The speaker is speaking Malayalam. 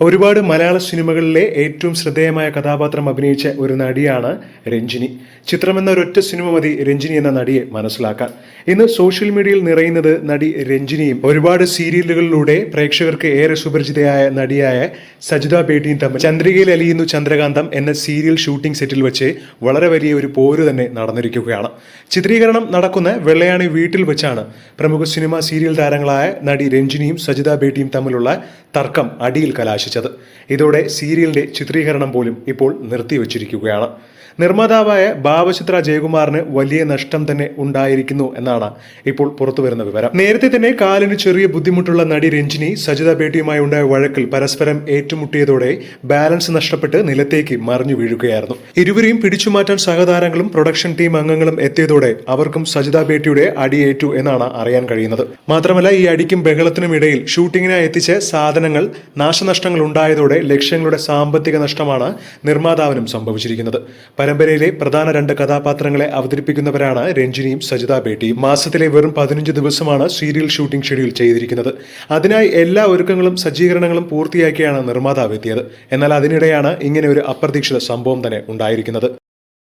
ഒരുപാട് മലയാള സിനിമകളിലെ ഏറ്റവും ശ്രദ്ധേയമായ കഥാപാത്രം അഭിനയിച്ച ഒരു നടിയാണ് രഞ്ജിനി. ചിത്രം എന്ന ഒരൊറ്റ സിനിമ മതി രഞ്ജിനി എന്ന നടിയെ മനസ്സിലാക്കാൻ. ഇന്ന് സോഷ്യൽ മീഡിയയിൽ നിറയുന്നത് നടി രഞ്ജിനിയും ഒരുപാട് സീരിയലുകളിലൂടെ പ്രേക്ഷകർക്ക് ഏറെ സുപരിചിതയായ നടിയായ സജിത ബേട്ടിയും തമ്മിൽ. ചന്ദ്രികയിൽ അലിയുന്നു ചന്ദ്രകാന്തം എന്ന സീരിയൽ ഷൂട്ടിംഗ് സെറ്റിൽ വെച്ച് വളരെ വലിയ ഒരു പോര് തന്നെ നടന്നിരിക്കുകയാണ്. ചിത്രീകരണം നടക്കുന്ന വെള്ളയാണി വീട്ടിൽ വെച്ചാണ് പ്രമുഖ സിനിമ സീരിയൽ താരങ്ങളായ നടി രഞ്ജിനിയും സജിത ബേട്ടിയും തമ്മിലുള്ള തർക്കം അടിയിൽ കലാശിച്ചത് ഇതോടെ സീരിയലിന്റെ ചിത്രീകരണം പോലും ഇപ്പോൾ നിർത്തിവച്ചിരിക്കുകയാണ്. നിർമ്മാതാവായ ഭാവചിത്ര ജയകുമാറിന് വലിയ നഷ്ടം തന്നെ ഉണ്ടായിരിക്കുന്നു എന്നാണ് ഇപ്പോൾ പുറത്തുവരുന്ന വിവരം. നേരത്തെ തന്നെ കാലിന് ചെറിയ ബുദ്ധിമുട്ടുള്ള നടി രഞ്ജിനി സജിത ബേട്ടിയുമായി ഉണ്ടായ വഴക്കിൽ പരസ്പരം ഏറ്റുമുട്ടിയതോടെ ബാലൻസ് നഷ്ടപ്പെട്ട് നിലത്തേക്ക് മറിഞ്ഞു വീഴുകയായിരുന്നു. ഇരുവരെയും പിടിച്ചുമാറ്റാൻ സഹതാരങ്ങളും പ്രൊഡക്ഷൻ ടീം അംഗങ്ങളും എത്തിയതോടെ അവർക്കും സജിത ബേട്ടിയുടെ അടിയേറ്റു എന്നാണ് അറിയാൻ കഴിയുന്നത്. മാത്രമല്ല ഈ അടിക്കും ബഹളത്തിനും ഇടയിൽ ഷൂട്ടിങ്ങിനായി എത്തിച്ച സാധനങ്ങൾ നാശനഷ്ടങ്ങൾ ഉണ്ടായതോടെ ലക്ഷ്യങ്ങളുടെ സാമ്പത്തിക നഷ്ടമാണ് നിർമ്മാതാവിനും സംഭവിച്ചിരിക്കുന്നത്. പരമ്പരയിലെ പ്രധാന രണ്ട് കഥാപാത്രങ്ങളെ അവതരിപ്പിക്കുന്നവരാണ് രഞ്ജിനിയും സജിത ബേട്ടിയും. മാസത്തിലെ വെറും പതിനഞ്ച് ദിവസമാണ് സീരിയൽ ഷൂട്ടിംഗ് ഷെഡ്യൂൾ ചെയ്തിരിക്കുന്നത്. അതിനായി എല്ലാ ഒരുക്കങ്ങളും സജ്ജീകരണങ്ങളും പൂർത്തിയാക്കിയാണ് നിർമ്മാതാവ് എത്തിയത്. എന്നാൽ അതിനിടെയാണ് ഇങ്ങനെ ഒരു അപ്രതീക്ഷിത സംഭവം തന്നെ ഉണ്ടായിരിക്കുന്നത്.